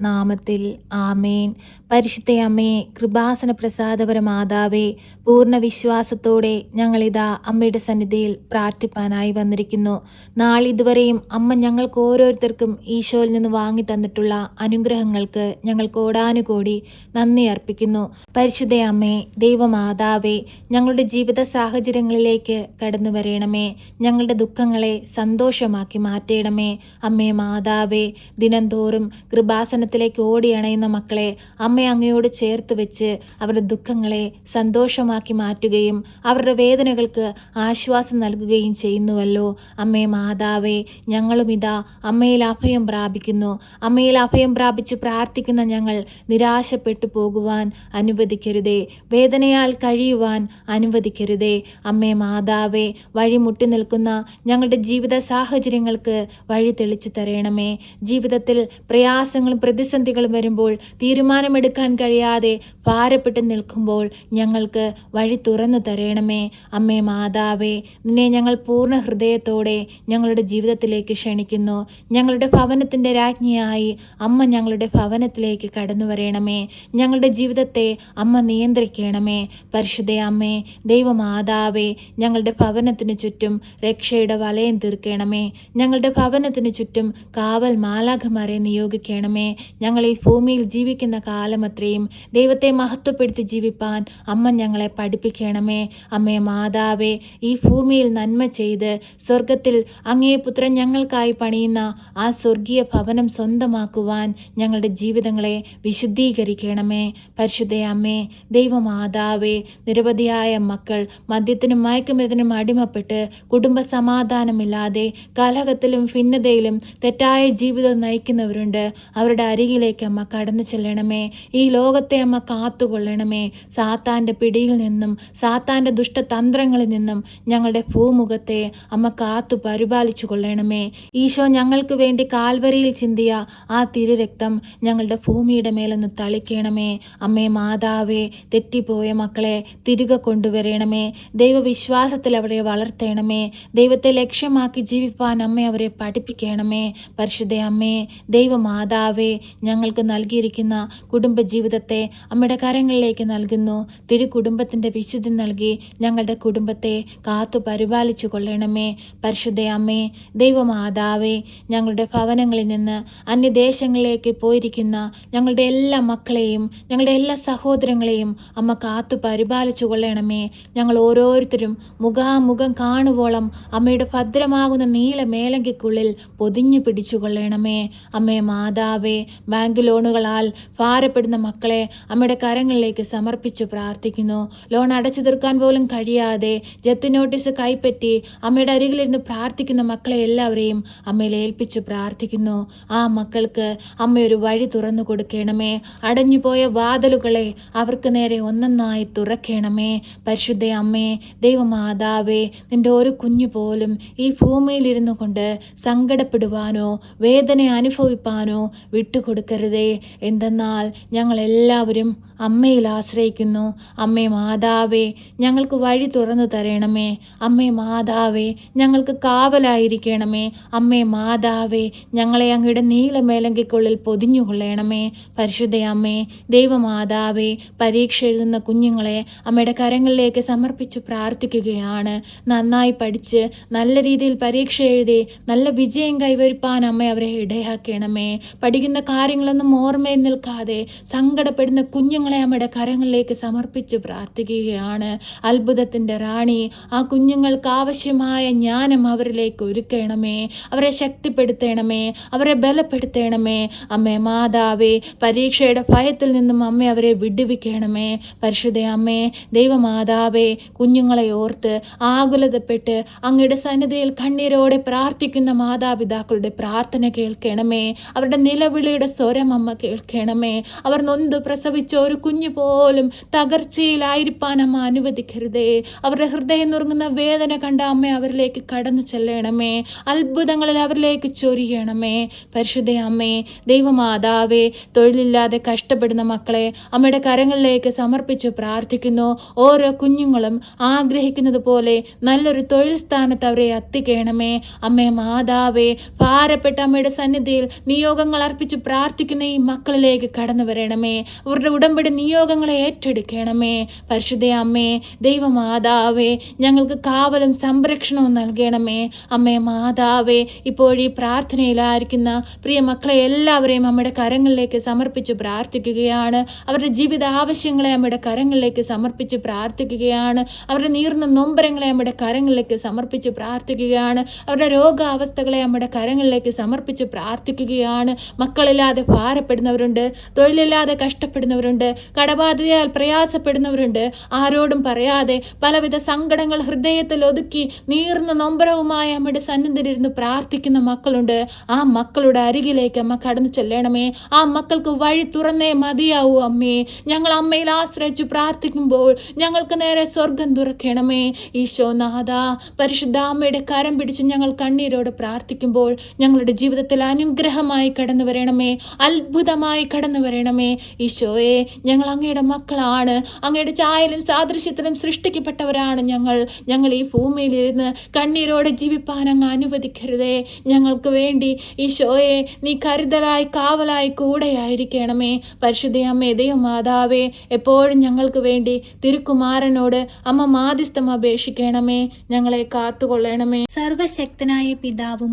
നാമത്തിൽ ആമേൻ. പരിശുദ്ധ അമ്മേ കൃപാസന പ്രസാദപര മാതാവേ പൂർണ വിശ്വാസത്തോടെ ഞങ്ങളിതാ അമ്മയുടെ സന്നിധിയിൽ പ്രാർത്ഥിപ്പാനായി വന്നിരിക്കുന്നു. നാളിതുവരെയും അമ്മ ഞങ്ങൾക്ക് ഓരോരുത്തർക്കും ഈശോയിൽ നിന്ന് വാങ്ങി തന്നിട്ടുള്ള അനുഗ്രഹങ്ങൾക്ക് ഞങ്ങൾ കോടാനുകോടി നന്ദി അർപ്പിക്കുന്നു. പരിശുദ്ധ അമ്മേ ദൈവമാതാവേ ഞങ്ങളുടെ ജീവിത സാഹചര്യങ്ങളിലേക്ക് കടന്നു വരയണമേ ഞങ്ങളുടെ ദുഃഖങ്ങളെ സന്തോഷമാക്കി മാറ്റേണമേ. അമ്മേ മാതാവേ ദിനംതോറും കൃപാസനത്തിലേക്ക് ഓടിയണയുന്ന മക്കളെ അമ്മ അങ്ങയോട് ചേർത്ത് വെച്ച് അവരുടെ ദുഃഖങ്ങളെ സന്തോഷമാക്കി മാറ്റുകയും അവരുടെ വേദനകൾക്ക് ആശ്വാസം നൽകുകയും ചെയ്യുന്നുവല്ലോ. അമ്മേ മാതാവേ ഞങ്ങളും ഇതാ അമ്മയിൽ അഭയം പ്രാപിക്കുന്നു. അമ്മയിൽ അഭയം പ്രാപിച്ച് പ്രാർത്ഥിക്കുന്ന ഞങ്ങൾ നിരാശപ്പെട്ടു പോകുവാൻ അനുവദിക്കരുതേ. വേദനയാൽ കഴിയുവാൻ അനുവദിക്കരുതേ. അമ്മേ മാതാവേ വഴിമുട്ടി നിൽക്കുന്ന ഞങ്ങളുടെ ജീവിത സാഹചര്യങ്ങൾക്ക് വഴി തെളിച്ചു തരണമേ. ജീവിതത്തിൽ പ്രയാസങ്ങളും പ്രതിസന്ധികളും വരുമ്പോൾ തീരുമാനമെടുക്കാൻ കഴിയാതെ ഭാരപ്പെട്ട് നിൽക്കുമ്പോൾ ഞങ്ങൾക്ക് വഴി തുറന്നു തരണമേ. അമ്മേ മാതാവേ നിന്നെ ഞങ്ങൾ പൂർണ ഹൃദയത്തോടെ ഞങ്ങളുടെ ജീവിതത്തിലേക്ക് ക്ഷണിക്കുന്നു. ഞങ്ങളുടെ ഭവനത്തിന്റെ രാജ്ഞിയായി അമ്മ ഞങ്ങളുടെ ഭവനത്തിലേക്ക് കടന്നു വരണമേ. ഞങ്ങളുടെ ജീവിതത്തെ അമ്മ നിയന്ത്രിക്കണമേ. പരിശുദ്ധ അമ്മേ ദൈവമാതാവേ ഞങ്ങളുടെ ഭവനത്തിനു ചുറ്റും രക്ഷയുടെ വലയം തീർക്കണമേ. ഞങ്ങളുടെ ഭവനത്തിനു ചുറ്റും കാവൽ മാലാഖമാരെ നിയോഗിക്കണമേ. ഞങ്ങൾ ഈ ഭൂമിയിൽ ജീവിക്കുന്ന കാലമത്രയും ദൈവത്തെ മഹത്വപ്പെടുത്തി ജീവിപ്പാൻ അമ്മ ഞങ്ങളെ പഠിപ്പിക്കണമേ. അമ്മേ മാതാവേ ഈ ഭൂമിയിൽ നന്മ ചെയ്ത് സ്വർഗത്തിൽ അങ്ങേ പുത്രൻ ഞങ്ങൾക്കായി പണിയുന്ന ആ സ്വർഗീയ ഭവനം സ്വന്തമാക്കുവാൻ ഞങ്ങളുടെ ജീവിതങ്ങളെ വിശുദ്ധീകരിക്കണമേ. പരിശുദ്ധ അമ്മേ ദൈവമാതാവേ നിരവധിയായ മക്കൾ മദ്യത്തിനും മയക്കുമരുന്നിനും അടിമപ്പെട്ട് കുടുംബ സമാധാനമില്ലാതെ കലഹത്തിലും ഭിന്നതയിലും തെറ്റായ ജീവിതം നയിക്കുന്നവരുണ്ട്. അവരുടെ അരികിലേക്ക് അമ്മ കടന്നു ചെല്ലണമേ. ഈ ലോകത്തെ അമ്മ കാത്തുകൊള്ളണമേ. സാത്താന്റെ പിടിയിൽ നിന്നും സാത്താന്റെ ദുഷ്ടതന്ത്രങ്ങളിൽ നിന്നും ഞങ്ങളുടെ ഭൂമുഖത്തെ അമ്മ കാത്തു പരിപാലിച്ചു കൊള്ളണമേ. ഈശോ ഞങ്ങൾക്ക് വേണ്ടി കാൽവരിയിൽ ചിന്തിയ ആ തിരുരക്തം ഞങ്ങളുടെ ഭൂമിയുടെ മേലൊന്ന് തളിക്കണമേ. അമ്മേ മാതാവേ തെറ്റിപ്പോയ മക്കളെ തിരികെ കൊണ്ടുവരണമേ. ദൈവവിശ്വാസത്തിൽ അവരെ വളർത്തണമേ. ദൈവത്തെ ലക്ഷ്യമാക്കി ജീവിപ്പാൻ അമ്മ അവരെ പഠിപ്പിക്കണമേ. പരിശുദ്ധ അമ്മേ ദൈവമാതാവേ ഞങ്ങൾക്ക് നൽകിയിരിക്കുന്ന കുടുംബജീവിതത്തെ അമ്മയുടെ കരങ്ങളിലേക്ക് നൽകുന്നു. തിരു കുടുംബത്തിന്റെ വിശുദ്ധി നൽകി ഞങ്ങളുടെ കുടുംബത്തെ കാത്തു പരിപാലിച്ചു കൊള്ളണമേ. പരിശുദ്ധ അമ്മേ ദൈവമാതാവേ ഞങ്ങളുടെ ഭവനങ്ങളിൽ നിന്ന് അന്യദേശങ്ങളിലേക്ക് പോയിരിക്കുന്ന ഞങ്ങളുടെ എല്ലാ മക്കളെയും ഞങ്ങളുടെ എല്ലാ സഹോദരങ്ങളെയും അമ്മ കാത്തു പരിപാലിച്ചു കൊള്ളണമേ. ഞങ്ങൾ ഓരോരുത്തരും മുഖാമുഖം കാണുവോളം അമ്മയുടെ ഭദ്രമാകുന്ന നീല മേലങ്കിക്കുള്ളിൽ പൊതിഞ്ഞു പിടിച്ചു കൊള്ളണമേ. അമ്മേ മാതാവേ ബാങ്ക് ലോണുകളാൽ ഭാരപ്പെടുന്ന മക്കളെ അമ്മയുടെ കരങ്ങളിലേക്ക് സമർപ്പിച്ചു പ്രാർത്ഥിക്കുന്നു. ലോൺ അടച്ചു തീർക്കാൻ പോലും കഴിയാതെ ജപ്തി നോട്ടീസ് കൈപ്പറ്റി അമ്മയുടെ അരികിലിരുന്ന് പ്രാർത്ഥിക്കുന്ന മക്കളെ എല്ലാവരെയും അമ്മയിൽ ഏൽപ്പിച്ചു പ്രാർത്ഥിക്കുന്നു. ആ മക്കൾക്ക് അമ്മയൊരു വഴി തുറന്നു കൊടുക്കണമേ. അടഞ്ഞുപോയ വാതിലുകളെ അവർക്ക് നേരെ ഒന്നൊന്നായി തുറക്കണമേ. പരിശുദ്ധ അമ്മേ ദൈവമാതാവേ നിന്റെ ഒരു കുഞ്ഞു പോലും ഈ ഭൂമിയിലിരുന്നു കൊണ്ട് സങ്കടപ്പെടുവാനോ വേദന അനുഭവിപ്പാനോ വിട്ടുകൊടുക്കരുതേ എന്തെന്നാൽ ഞങ്ങളെല്ലാവരും അമ്മയിൽ ആശ്രയിക്കുന്നു. അമ്മേ മാതാവേ ഞങ്ങൾക്ക് വഴി തുറന്നു തരണമേ. അമ്മേ മാതാവേ ഞങ്ങൾക്ക് കാവലായിരിക്കണമേ. അമ്മേ മാതാവേ ഞങ്ങളെ അങ്ങയുടെ നീലമേലങ്കിക്കുള്ളിൽ പൊതിഞ്ഞുകൊള്ളണമേ. പരിശുദ്ധ അമ്മേ ദൈവമാതാവേ പരീക്ഷ എഴുതുന്ന കുഞ്ഞുങ്ങളെ അമ്മയുടെ കരങ്ങളിലേക്ക് സമർപ്പിച്ച് പ്രാർത്ഥിക്കുകയാണ്. നന്നായി പഠിച്ച് നല്ല രീതിയിൽ പരീക്ഷ എഴുതി നല്ല വിജയം കൈവരിപ്പാൻ അമ്മ അവരെ ഇടയാക്കണമേ. പഠിക്കുന്ന കാര്യങ്ങളൊന്നും ഓർമ്മയിൽ നിൽക്കാതെ സങ്കടപ്പെടുന്ന കുഞ്ഞുങ്ങളെ അമ്മയുടെ കരങ്ങളിലേക്ക് സമർപ്പിച്ച് പ്രാർത്ഥിക്കുകയാണ്. അത്ഭുതത്തിന്റെ റാണി ആ കുഞ്ഞുങ്ങൾക്ക് ആവശ്യമായ ജ്ഞാനം അവരിലേക്ക് ഒരുക്കണമേ. അവരെ ശക്തിപ്പെടുത്തണമേ. അവരെ ബലപ്പെടുത്തണമേ. അമ്മേ മാതാവേ പരീക്ഷയുടെ ഭയത്തിൽ നിന്നും അമ്മ അവരെ വിടുവിക്കണമേ. പരിശുദ്ധ അമ്മേ ദൈവമാതാവേ കുഞ്ഞുങ്ങളെ ഓർത്ത് ആകുലതപ്പെട്ട് അങ്ങയുടെ സന്നിധിയിൽ കണ്ണീരോടെ പ്രാർത്ഥിക്കുന്ന മാതാപിതാക്കളുടെ പ്രാർത്ഥന കേൾക്കണമേ. അവരുടെ നിലവിളി വേദനയുടെ സ്വരം അമ്മ കേൾക്കണമേ. അവർ നൊന്ത് പ്രസവിച്ച ഒരു കുഞ്ഞു പോലും തകർച്ചയിലായിരിക്കാൻ അമ്മ അനുവദിക്കരുതേ. അവരുടെ ഹൃദയം നുറുങ്ങുന്ന വേദന കണ്ട അമ്മ അവരിലേക്ക് കടന്നു ചെല്ലണമേ. അത്ഭുതങ്ങളിൽ അവരിലേക്ക് ചൊരിയണമേ. പരിശുദ്ധ അമ്മേ ദൈവമാതാവേ തൊഴിലില്ലാതെ കഷ്ടപ്പെടുന്ന മക്കളെ അമ്മയുടെ കരങ്ങളിലേക്ക് സമർപ്പിച്ച് പ്രാർത്ഥിക്കുന്നു. ഓരോ കുഞ്ഞുങ്ങളും ആഗ്രഹിക്കുന്നത് പോലെ നല്ലൊരു തൊഴിൽ സ്ഥാനത്ത് അവരെ എത്തിക്കണമേ. അമ്മേ മാതാവേ ഭാരപ്പെട്ട അമ്മയുടെ സന്നിധിയിൽ നിയോഗങ്ങൾ അർപ്പിച്ച് പ്രാർത്ഥിക്കുന്ന ഈ മക്കളിലേക്ക് കടന്നു വരണമേ. അവരുടെ ഉടമ്പടി നിയോഗങ്ങളെ ഏറ്റെടുക്കണമേ. പരിശുദ്ധ അമ്മേ ദൈവമാതാവേ ഞങ്ങൾക്ക് കാവലും സംരക്ഷണവും നൽകണമേ. അമ്മേ മാതാവേ ഇപ്പോഴീ പ്രാർത്ഥനയിലായിരിക്കുന്ന പ്രിയ മക്കളെ എല്ലാവരെയും അമ്മയുടെ കരങ്ങളിലേക്ക് സമർപ്പിച്ച് പ്രാർത്ഥിക്കുകയാണ്. അവരുടെ ജീവിത ആവശ്യങ്ങളെ അമ്മയുടെ കരങ്ങളിലേക്ക് സമർപ്പിച്ച് പ്രാർത്ഥിക്കുകയാണ്. അവരുടെ നീർന്ന നൊമ്പരങ്ങളെ അമ്മയുടെ കരങ്ങളിലേക്ക് സമർപ്പിച്ച് പ്രാർത്ഥിക്കുകയാണ്. അവരുടെ രോഗാവസ്ഥകളെ അമ്മയുടെ കരങ്ങളിലേക്ക് സമർപ്പിച്ച് പ്രാർത്ഥിക്കുകയാണ്. മക്കളില്ലാതെ ഭാരപ്പെടുന്നവരുണ്ട് തൊഴിലില്ലാതെ കഷ്ടപ്പെടുന്നവരുണ്ട് കടബാധ്യതയാൽ പ്രയാസപ്പെടുന്നവരുണ്ട്. ആരോടും പറയാതെ പലവിധ സങ്കടങ്ങൾ ഹൃദയത്തിൽ ഒതുക്കി നീർന്ന നൊമ്പരവുമായി അമ്മയുടെ സന്നിധിയിലിരുന്ന് പ്രാർത്ഥിക്കുന്ന മക്കളുണ്ട്. ആ മക്കളുടെ അരികിലേക്ക് അമ്മ കടന്നു ചെല്ലണമേ. ആ മക്കൾക്ക് വഴി തുറന്നേ മതിയാവൂ അമ്മേ. ഞങ്ങൾ അമ്മയിൽ ആശ്രയിച്ചു പ്രാർത്ഥിക്കുമ്പോൾ ഞങ്ങൾക്ക് നേരെ സ്വർഗം തുറക്കണമേ. ഈശോ നാഥ പരിശുദ്ധ അമ്മയുടെ കരം പിടിച്ച് ഞങ്ങൾ കണ്ണീരോട് പ്രാർത്ഥിക്കുമ്പോൾ ഞങ്ങളുടെ ജീവിതത്തിൽ അനുഗ്രഹമായി കടന്നു വരണമേ. അത്ഭുതമായി കടന്നു വരണമേ ഈശോയെ ഞങ്ങൾ അങ്ങയുടെ മക്കളാണ്. അങ്ങയുടെ ചായലും സാദൃശ്യത്തിലും സൃഷ്ടിക്കപ്പെട്ടവരാണ് ഞങ്ങൾ. ഞങ്ങൾ ഈ ഭൂമിയിലിരുന്ന് കണ്ണീരോടെ ജീവിപ്പാൻ അങ്ങ് അനുവദിക്കരുതേ. ഞങ്ങൾക്ക് വേണ്ടി ഈശോയെ നീ കരുതലായി കാവലായി കൂടെയായിരിക്കണമേ. പരിശുദ്ധ അമ്മേ ദൈവമാതാവേ എപ്പോഴും ഞങ്ങൾക്ക് വേണ്ടി തിരുക്കുമാരനോട് അമ്മ മാധ്യസ്ഥം അപേക്ഷിക്കണമേ. ഞങ്ങളെ കാത്തുകൊള്ളണമേ. സർവശക്തനായ പിതാവും